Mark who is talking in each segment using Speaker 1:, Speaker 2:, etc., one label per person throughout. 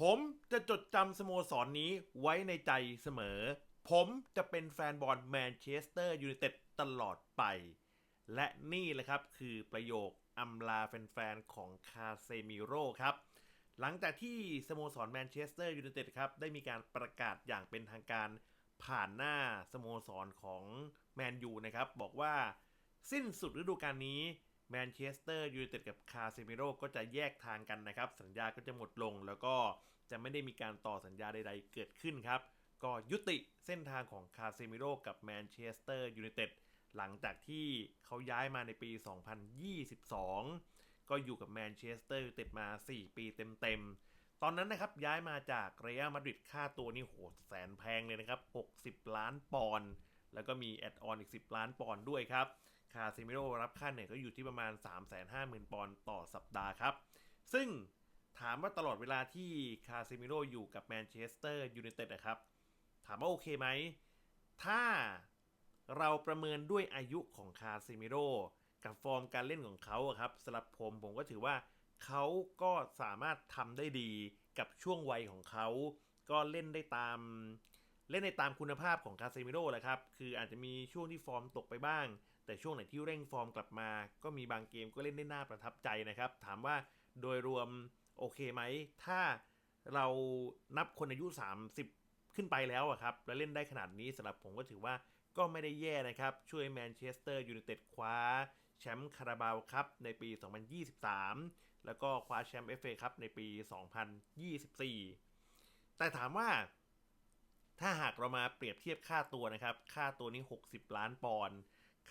Speaker 1: ผมจะจดจำสโมสรนนี้ไว้ในใจเสมอ ผมจะเป็นแฟนบอลแมนเชสเตอร์ยูไนเต็ดตลอดไป และนี่แหละครับคือประโยคอำลาแฟนๆของคาเซมิโร่ครับ หลังจากที่สโมสรแมนเชสเตอร์ยูไนเต็ดครับ ได้มีการประกาศอย่างเป็นทางการผ่านหน้าสโมสรของแมนยูนะครับ บอกว่าสิ้นสุดฤดูกาลนี้ แมนเชสเตอร์ยูไนเต็ดกับคาเซมิโร่ก็จะแยกทางกันนะครับ สัญญาก็จะหมดลงแล้วก็จะไม่ได้มีการต่อสัญญาใดๆเกิดขึ้นครับ ก็ยุติเส้นทางของคาเซมิโร่กับแมนเชสเตอร์ยูไนเต็ดหลังจากที่เขาย้ายมาในปี 2022 ก็อยู่กับแมนเชสเตอร์ยูไนเต็ดมา 4 ปีเต็มๆ ตอนนั้นนะครับย้ายมาจากเรอัลมาดริดค่าตัวนี่โหแสนแพงเลยนะครับ 60 ล้านปอนด์ แล้วก็มีแอดออนอีก 10 ล้านปอนด์ด้วยครับคาเมิโรรับค่าเหนื่อยก็อยู่ที่ประมาณ 350,000 ปอนด์ต่อสัปดาห์ครับ ซึ่งถามว่าตลอดเวลาที่คาเมิโรอยู่กับแมนเชสเตอร์ยูไนเต็ดนะครับ ถามว่าโอเคไหม ถ้าเราประเมินด้วยอายุของคาเมิโรกับฟอร์มการเล่นของเขาครับสำหรับผมผมก็ถือว่าเขาก็สามารถทำได้ดีกับช่วงวัยของเขา ก็เล่นได้ตาม เล่นในตามคุณภาพของคาเซมิโร่แหละครับ คืออาจจะมีช่วงที่ฟอร์มตกไปบ้าง แต่ช่วงไหนที่เร่งฟอร์มกลับมา ก็มีบางเกมก็เล่นได้น่าประทับใจนะครับ ถามว่าโดยรวมโอเคไหม ถ้าเรานับคนอายุ 30 ขึ้นไปแล้วอะครับ แล้วเล่นได้ขนาดนี้สำหรับผมก็ถือว่าก็ไม่ได้แย่นะครับ ช่วยแมนเชสเตอร์ยูไนเต็ดคว้าแชมป์คาราบาวครับในปี 2023 แล้วก็คว้าแชมป์เอฟเอครับในปี 2024 แต่ถามว่า ถ้าหากเรามาเปรียบเทียบค่าตัวนะครับ ค่าตัวนี้ 60 ล้านปอนด์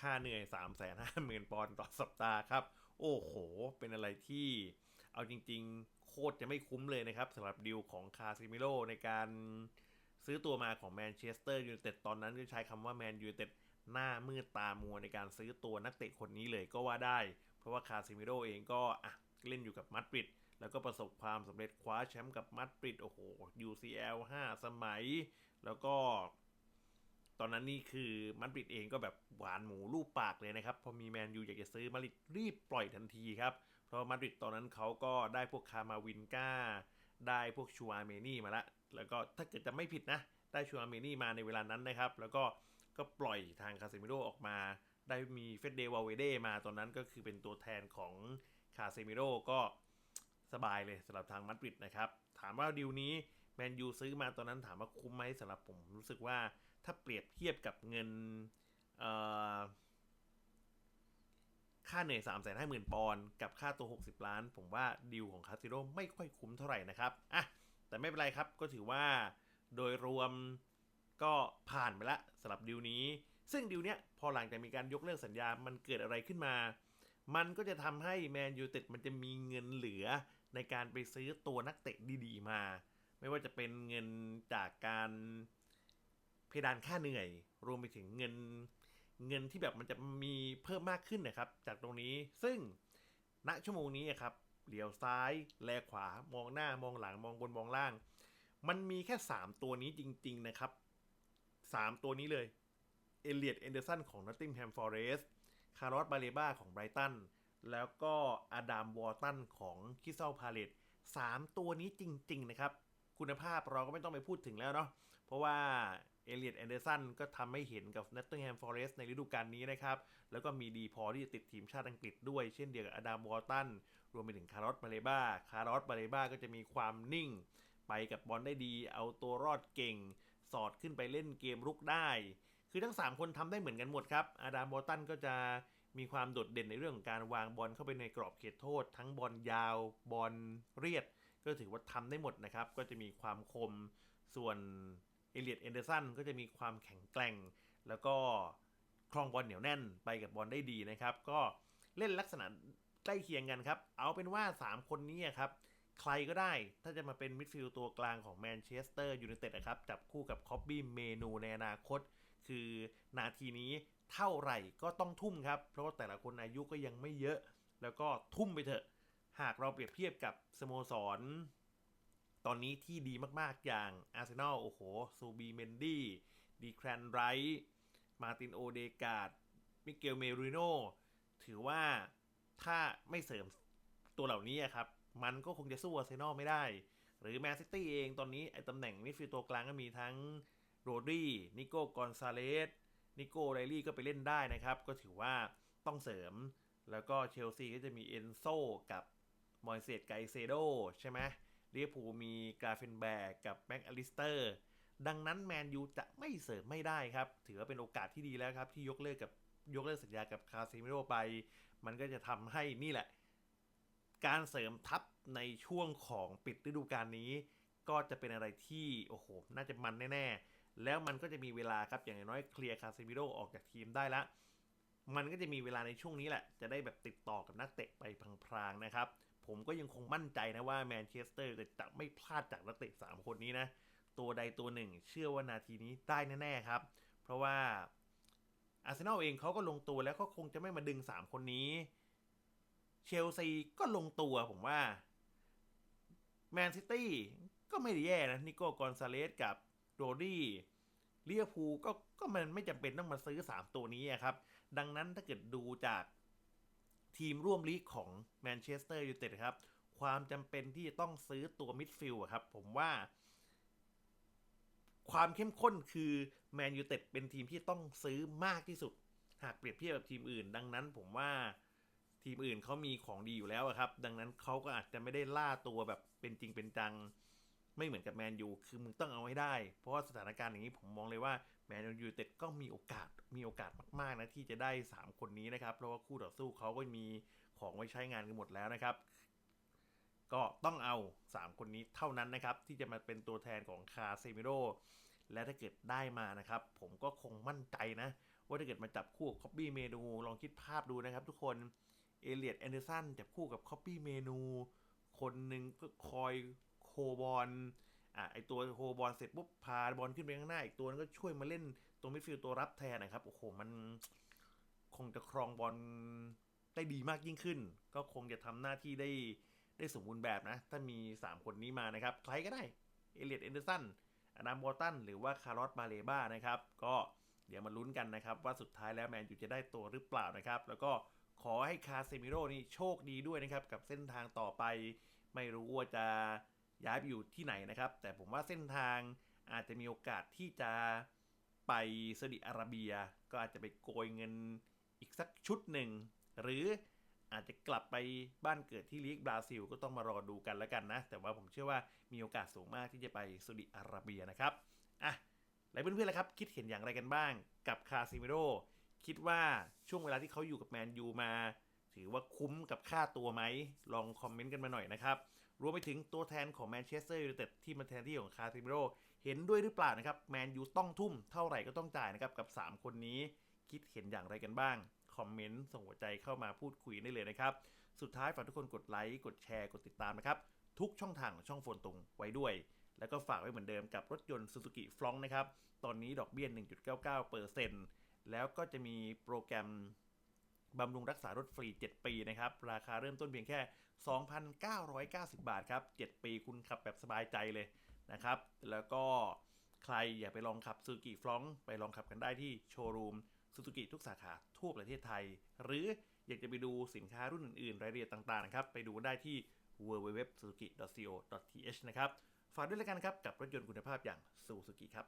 Speaker 1: ค่าเหนื่อย 3 5 0 0 0 0 ปอนด์ต่อสัปดาห์ครับ โอ้โห เป็นอะไรที่เอาจริงๆ โคตรจะไม่คุ้มเลยนะครับสำหรับดีลของคาซิมิโรในการซื้อตัวมาของแมนเชสเตอร์ยูไนเต็ดตอนนั้นก็ใช้คำว่าแมนยูไนเต็ดหน้ามืดตามัวในการซื้อตัวนักเตะคนนี้เลยก็ว่าได้ เพราะว่าคาซิมิโรเองก็อะเล่นอยู่กับมาดริด แล้วก็ประสบความสำเร็จคว้าแชมป์กับมาดริดโอ้โห UCL 5 สมัย แล้วก็ ตอนนั้นนี่คือมาดริดเองก็แบบหวานหมูรูปปากเลยนะครับ พอมีแมนยูอยากจะซื้อมาดริดรีบปล่อยทันทีครับ เพราะมาดริดตอนนั้นเขาก็ได้พวกคามาวินก้าได้พวกชูอาเมนี่มาละแล้วก็ถ้าเกิดจะไม่ผิดนะ ได้ชูอาเมนี่มาในเวลานั้นนะครับ แล้วก็ก็ปล่อยทางคาเซมิโรออกมา ได้มีเฟเดวาเวเดมาตอนนั้นก็คือเป็นตัวแทนของคาเซมิโรก็ สบายเลยสำหรับทางมาดริดนะครับ ถามว่าดีลนี้แมนยูซื้อมาตอนนั้นถามว่าคุ้มไหมสำหรับผมรู้สึกว่าถ้าเปรียบเทียบกับเงินค่าเหนื่อย3 5 0 0 0 0ปอนด์กับค่าตัว 60 ล้าน ผมว่าดีลของคาซิโร่ไม่ค่อยคุ้มเท่าไหร่นะครับอะแต่ไม่เป็นไรครับก็ถือว่าโดยรวมก็ผ่านไปละสำหรับดีลนี้ ซึ่งดีลเนี้ยพอหลังจากมีการยกเลิกสัญญา มันเกิดอะไรขึ้นมา มันก็จะทำให้แมนยูเต็ดมันจะมีเงินเหลือ ในการไปซื้อตัวนักเตะดีๆมา ไม่ว่าจะเป็นเงินจากการเพดานค่าเหนื่อย รวมไปถึงเงินเงินที่แบบมันจะมีเพิ่มมากขึ้นนะครับ จากตรงนี้ซึ่งณชั่วโมงนี้ครับเหลียวซ้าย แลขวามองหน้ามองหลังมองบนมองล่าง มันมีแค่ 3 ตัวนี้จริง ๆ นะครับ 3 ตัวนี้เลยเอเลียดเอนเดอร์สันของนอตติงแฮมฟอร์เรสคาร์ลอสบาเลบ้าของไบรตัน แล้วก็อดัมวอร์ตันของคิสเซลพาเลตสามตัวนี้จริง ๆ นะครับ คุณภาพเราก็ไม่ต้องไปพูดถึงแล้วเนาะเพราะว่าเอเลียดแอนเดอร์สันก็ทำให้เห็นกับน o ตติงแฮมฟอเรสในฤดูกาลนี้นะครับ แล้วก็มีดีพอที่จะติดทีมชาติอังกฤษด้วย เช่นเดียวกับอดัมวอร์ตัน รวมไปถึงคาร์ลอสบาเลบาคาร์ลอสบาเลบาก็จะมีความนิ่ง ไปกับบอลได้ดี เอาตัวรอดเก่ง สอดขึ้นไปเล่นเกมรุกได้ คือทั้ง 3 คนทำได้เหมือนกันหมดครับ อดัมวอร์ตันก็จะ มีความโดดเด่นในเรื่องของการวางบอลเข้าไปในกรอบเขตโทษ ทั้งบอลยาวบอลเรียด ก็ถือว่าทำได้หมดนะครับ ก็จะมีความคมส่วนเอเลียดเอนเดอร์สันก็จะมีความแข็งแกร่ง แล้วก็คลองบอลเหนียวแน่นไปกับบอลได้ดีนะครับ ก็เล่นลักษณะใกล้เคียงกันครับ เอาเป็นว่า 3 คนนี้ครับ ใครก็ได้ถ้าจะมาเป็นมิดฟิลด์ตัวกลางของแมนเชสเตอร์ยูไนเต็ดนะครับ จับคู่กับคอบบี้เมนูในอนาคต คือนาทีนี้ เท่าไหร่ก็ต้องทุ่มครับ เพราะว่าแต่ละคนอายุก็ยังไม่เยอะ แล้วก็ทุ่มไปเถอะ หากเราเปรียบเทียบกับสโมสร ตอนนี้ที่ดีมากๆอย่างอาร์เซนอลโอ้โหซูบีเมนดี้ดีแครนไรท์มาตินโอเดกาดมิเกลเมริโนถือว่าถ้าไม่เสริมตัวเหล่านี้ครับ มันก็คงจะสู้อาร์เซนอลไม่ได้ หรือแมนซิตี้เองตอนนี้ไอ้ตำแหน่งมิดฟิลด์ตัวกลางก็มีทั้งโรดรีนิโก้กอนซาเลส นิโก้ไรลี่ก็ไปเล่นได้นะครับ ก็ถือว่าต้องเสริม แล้วก็เชลซีก็จะมีเอนโซกับมอยเซตไกเซโดใช่ไหมเวอร์พูมีกราเฟนแบกกับแม็กอลิสเตอร์ ดังนั้นแมนยูจะไม่เสริมไม่ได้ครับ ถือว่าเป็นโอกาสที่ดีแล้วครับ ที่ยกเลิกกับยกเลิกสัญญากับคาซิมิโรไป มันก็จะทำให้นี่แหละ การเสริมทัพในช่วงของปิดฤดูกาลนี้ ก็จะเป็นอะไรที่ โอ้โห น่าจะมันแน่ๆ แล้วมันก็จะมีเวลาครับอย่างน้อยเคลียร์คาซิมิโรออกจากทีมได้ละ มันก็จะมีเวลาในช่วงนี้แหละ จะได้แบบติดต่อกับนักเตะไปพลางๆนะครับ ผมก็ยังคงมั่นใจนะว่าแมนเชสเตอร์จะไม่พลาดจากนักเตะ 3 คนนี้นะ ตัวใดตัวหนึ่ง เชื่อว่านาทีนี้ได้แน่ๆครับ เพราะว่าอาร์เซนอลเองเขาก็ลงตัวแล้วก็คงจะไม่มาดึง 3 คนนี้ เชลซีก็ลงตัวผมว่าแมนซิตี้ก็ไม่ได้แย่นะนิโก้กอนซาเลสกับ โรดี้เลียพูก็ก็มันไม่จำเป็นต้องมาซื้อ 3 ตัวนี้ครับ ดังนั้นถ้าเกิดดูจากทีมร่วมลีกของแมนเชสเตอร์ยูไนเต็ดครับ ความจำเป็นที่จะต้องซื้อตัวมิดฟิลด์ครับ ผมว่า ความเข้มข้นคือแมนยูเต็ดเป็นทีมที่ต้องซื้อมากที่สุด หากเปรียบเทียบกับทีมอื่น ดังนั้นผมว่าทีมอื่นเขามีของดีอยู่แล้วครับ ดังนั้นเขาก็อาจจะไม่ได้ล่าตัวแบบเป็นจริงเป็นจัง ไม่เหมือนกับแมนยูคือมึงต้องเอาให้ได้ เพราะว่าสถานการณ์อย่างนี้ผมมองเลยว่าแมนยูเต็ดก็มีโอกาสมีโอกาสมากๆนะที่จะได้ 3 คนนี้นะครับ เพราะว่าคู่ต่อสู้เขาก็มีของไว้ใช้งานกันหมดแล้วนะครับ ก็ต้องเอา 3 คนนี้เท่านั้นนะครับ ที่จะมาเป็นตัวแทนของคาเซมิโรและถ้าเกิดได้มานะครับ ผมก็คงมั่นใจนะ ว่าถ้าเกิดมาจับคู่กับคอปปี้เมนูลองคิดภาพดูนะครับ ทุกคนเอเลียดแอนเดอร์สันจับคู่กับคอปปี้เมนูคนหนึ่งก็คอย โคบอลอะไอตัวโคบอลเสร็จปุ๊บพาบอลขึ้นไปข้างหน้าอีกตัวนึงก็ช่วยมาเล่นตรงมิดฟิลด์ตัวรับแทนนะครับโอ้โหมันคงจะครองบอลได้ดีมากยิ่งขึ้น ก็คงจะทำหน้าที่ได้ได้สมบูรณ์แบบนะ ถ้ามี 3 คนนี้มานะครับ ใครก็ได้ เอเลียดแอนเดอร์สันอดามวอตัน หรือว่าคาร์ลอสมาเลบ้านะครับ ก็เดี๋ยวมาลุ้นกันนะครับ ว่าสุดท้ายแล้วแมนยูจะได้ตัวหรือเปล่านะครับ แล้วก็ขอให้คาเซมิโร่นี่โชคดีด้วยนะครับ กับเส้นทางต่อไป ไม่รู้ว่าจะ ย้ายไปอยู่ที่ไหนนะครับ แต่ผมว่าเส้นทางอาจจะมีโอกาสที่จะไปซาอุดิอาระเบีย ก็อาจจะไปโกยเงินอีกสักชุดหนึ่ง หรืออาจจะกลับไปบ้านเกิดที่ลีกบราซิล ก็ต้องมารอดูกันแล้วกันนะ แต่ว่าผมเชื่อว่ามีโอกาสสูงมากที่จะไปซาอุดิอาระเบียนะครับอะแล้วเพื่อนๆล่ะครับ คิดเห็นอย่างไรกันบ้างกับคาซิเมโรคิดว่าช่วงเวลาที่เขาอยู่กับแมนยูมา ถือว่าคุ้มกับค่าตัวไหมลองคอมเมนต์กันมาหน่อยนะครับ รวมไปถึงตัวแทนของแมนเชสเตอร์ยูไนเต็ดที่มาแทนที่ของคาซิมิโรเห็นด้วยหรือเปล่านะครับแมนยูต้องทุ่มเท่าไหร่ก็ต้องจ่ายนะครับกับ 3 คนนี้คิดเห็นอย่างไรกันบ้าง คอมเมนต์ส่งหัวใจเข้ามาพูดคุยได้เลยนะครับ สุดท้ายฝากทุกคนกดไลค์กดแชร์กดติดตามนะครับทุกช่องทางของช่องโฟนตรงไว้ด้วย แล้วก็ฝากไว้เหมือนเดิมกับรถยนต์ Suzuki f r o n t นะครับตอนนี้ดอกเบี้ย 1.99%แล้วก็จะมีโปรแกรมบำรุงรักษารถฟรี 7 ปีนะครับ ราคาเริ่มต้นเพียงแค่ 2,990 บาทครับ 7 ปีคุณขับแบบสบายใจเลยนะครับ แล้วก็ใครอยากไปลองขับ Suzuki f r o n t ไปลองขับกันได้ที่โชว์รูม Suzuki ทุกสาขาทั่วประเทศไทย หรืออยากจะไปดูสินค้ารุ่นอื่นๆ รายละเอียดต่างๆนะครับไปดูได้ที่ www.suzuki.co.th นะครับ ฝากด้วยแล้วกันครับ กับรถยนต์คุณภาพอย่าง Suzuki ครับ